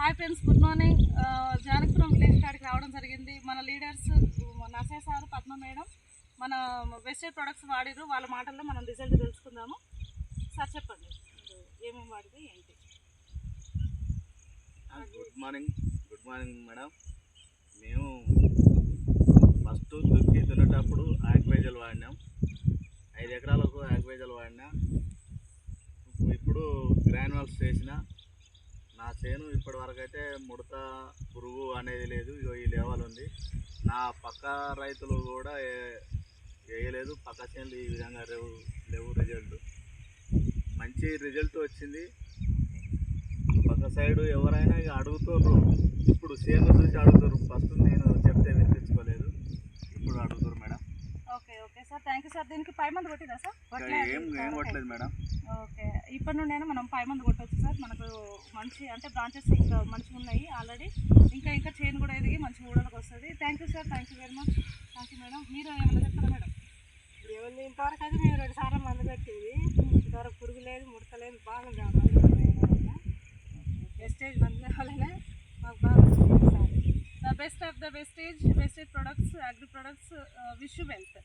Hi friends good morning. Janakapuram village కాడికి రావడం జరిగింది. మన లీడర్స్ నసే సార్ పద్మ మేడం మన వెస్టేజ్ ప్రొడక్ట్స్ వాడిరు వాళ్ళ మాటల్లో మనం రిజల్ట్ తెలుసుకుందాము. సార్ చెప్పండి. ఏమేమి వాడితే ఏంటి? Good morning. Good morning madam. మేము ఫస్ట్ దుక్కి దున్నేటప్పుడు ఆక్వేజల్ వాడినాం. ఐదు ఎకరాలకు ఆక్వేజల్ వాడినా. ఇప్పుడు గ్రాన్యువల్స్ చేసిన నా చేను ఇప్పటి వరకు అయితే ముడత పురుగు అనేది లేదు. ఇగో ఈ లెవెల్ ఉంది. నా పక్క రైతులు కూడా వేయలేదు. పక్క చేనులు ఈ విధంగా లేవు లేవు రిజల్ట్ మంచి రిజల్ట్ వచ్చింది. పక్క సైడ్ ఎవరైనా ఇక అడుగుతారు ఇప్పుడు సేమ్ చూసి అడుగుతారు ఫస్ట్ నేను చెప్తే వినిపించుకోలేదు. ఇప్పుడు అడుగుతారు madam. Okay okay. Sir thank you sir. దీనికి పై మంది కొట్టిదా సార్? ఏం ఏం కొట్టలేదు మేడం. ఓకే. ఇప్పటి నుండైనా మనం పై మంది కొట్టవచ్చు సార్. మనకు మంచి అంటే బ్రాంచెస్ ఇంకా మంచిగా ఉన్నాయి ఆల్రెడీ ఇంకా ఇంకా చైన్ కూడా ఎదిగి మంచి ఊడలకు వస్తుంది. Thank you sir thank you very much thank you madam మీరు ఏమైనా చెప్తారా మేడం ఏముంది ఇంతవరకు అయితే మేము రెండు సార్లు మందు పెట్టింది ఇంతవరకు పురుగు లేదు ముడత లేదు బాగుంది వెస్టేజ్ మందు వల్లనే మాకు బాగా. The best of the wastage wastage products agri products wish wealth